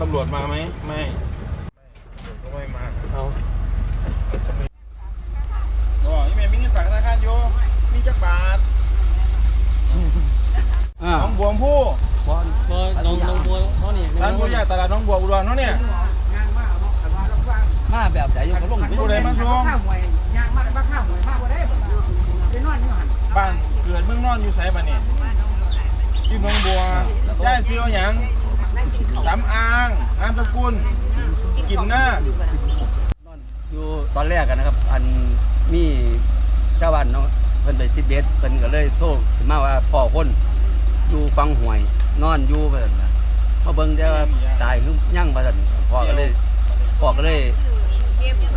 ตำรวจมาไหมไม่ตำรวจก็ไม่มาเอาอ๋อยี่แม่มีเงินฝากธนาคารอยู่มีจักบาทอ่าน้องบวงผู้บอลบอน้องน้องบัวเขานี่ร้านผู้ใหญ่ตลาดน้องบัวอุดรเนาะเนี่ยมาแบบไหนอยู่เขาลงผู้ใดมาส่งข้าวหวยย่างมาแล้วมาข้าวหวยมาบ่ได้บ่ไปนอนอยู่หั่นบ้านเกิดเมืองนอนอยู่ไสบ้านนี่ที่น้องบัวย่ายซื้อเอาหยังสำอางนามส กุลกินหน้าอยู่ตอนแรกกันนะครับ อันมีชาวบ้านเนาะเพิ่นไปซิดเบสเพิ่นก็เลยโทรสิมาว่าพ่อคนอยู่ฟังหวย นอนอยู่ว่าซั่นนะมาเบิ่งแต่ว่าตายคือยังว่าซั่นพ่อก็เลยพ่อก็เลย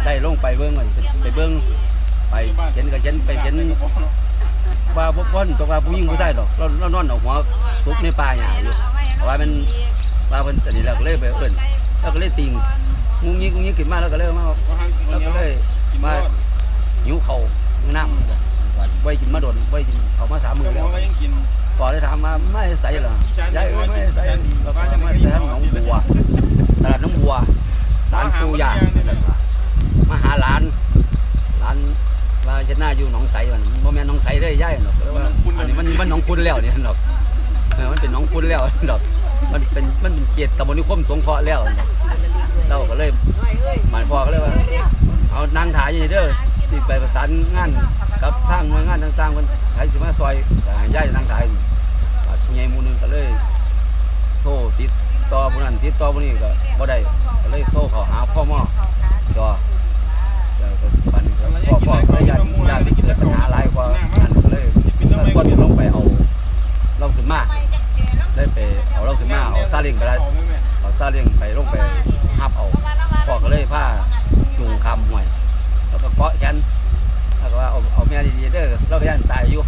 ได้ลงไปเบิ่งว่าไปเบิ่งไปเห็นก็เห็นไปเห็นว่าบ่บ่นตกว่าผู้หญิงผู้ชายดอกเราเรานอนเอาหัวซุกในป่าหญ้าอยู่เพราะว่ามันว่าเพิ่นอันนี้แล้วก็เลยไปเอิ้น แล้วก็เลยติงงุ้งยิงงุ้งยิงขึ้นมาแล้วก็เลยมาแล้วก็เลยมาหิวเข้าน้ำไว้กินมาโดนไว้กินเขามาสามมือแล้วก็ยังกินพอได้ถามมาไม่ใส่หรอยายไม่ใส่แล้วก็มาแต่ทงหนองบัวตลาดน้องบัวสารปูย่ามาหาหลานหลานว่าจะหน้าอยู่หนองไสมันบ่แม่นหนองไสได้ย่ายหรอกเพราะว่าอันนี้มันมันหนองคุณแล้วเนี่ยดอกมันเป็นหนองคุณแล้วดอก มันเป็นมันเป็นเขตตำบลนิคมสงเคราะห์แล้วเราก็เลยหมายพ่อก็เลยว่าเอานางถ่ายอยู่เด้อที่ไปประสานงานกับทางหน่วยงานต่างๆมันใครสิมาซอยก็ห้ย้ายนางถ่ายบาดผู้ใหญ่หมู่หนึงก็เลย โทรติดต่อผู้นั้นติดต่อผู้นี้ก็บ่ได้ก็เลยโทรเข้าหาพ่อหมอจอแล้วก็ปันก็พ่อพ่อก็เลยญาติญาติเกิดปัญหาหลายกว่านั้นก็เลยก็ลงไปเอาเราขึ้นมาได้ไป เอาเราขึ้นมาเอาซาเล้งก็ได้เอาซาเล้งไปลงไปหับเอาพ่อก็เลยพาจูงคำห่วยแล้วก็เกาะแขนแล้วก็ว่าเอาเอาแม่ดีๆเด้อเราไปย่านตายอยู่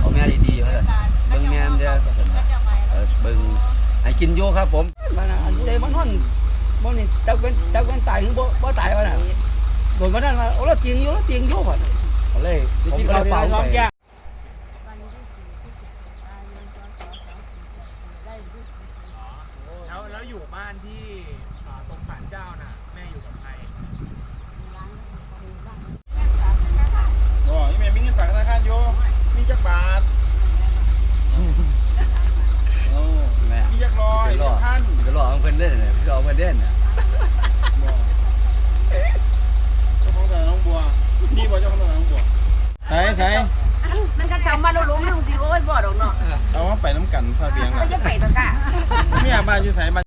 เอาแม่ดีๆเพื่อนเบิ่งแม่เด้อเพิ่นว่าเออเบิ่งให้กินอยู่ครับผมมันอันเดมันนอนบ่นี่จักเป็นจักเป็นตายหรือบ่บ่ตายวะน่ะโดนวันนั้นว่าโอ้เราเตียงอยู่เราเตียงอยู่พุ่นเลยผมก็เลยเฝ้าไป แล้วแล้ว อยู่บ้านที่อ่าตรงศาลเจ้าน่ะ แม่อยู่กับใครอ๋อยี่แม่มีเงินฝากธนาคารอยู่มีจักบาทโอ้แม่มีจักร้อยเป็นจัล้อกพันเป็นล้อของเพิ่นเด้อเนี่ยคือเอาเพิ่นเด้อเนี่ยเจ้าของตลาดน้องบัวนี่บ่เจ้าของตลาดน้องบัวใส่ใส่มันก็จำมาแล้วล้มลงสิโอ้ยบ่ดอกเนาะเอาว่าไปน้ำกันซาเบียงก็ล่ะจะไปตะกะเมียบ้านอยู่ไสมา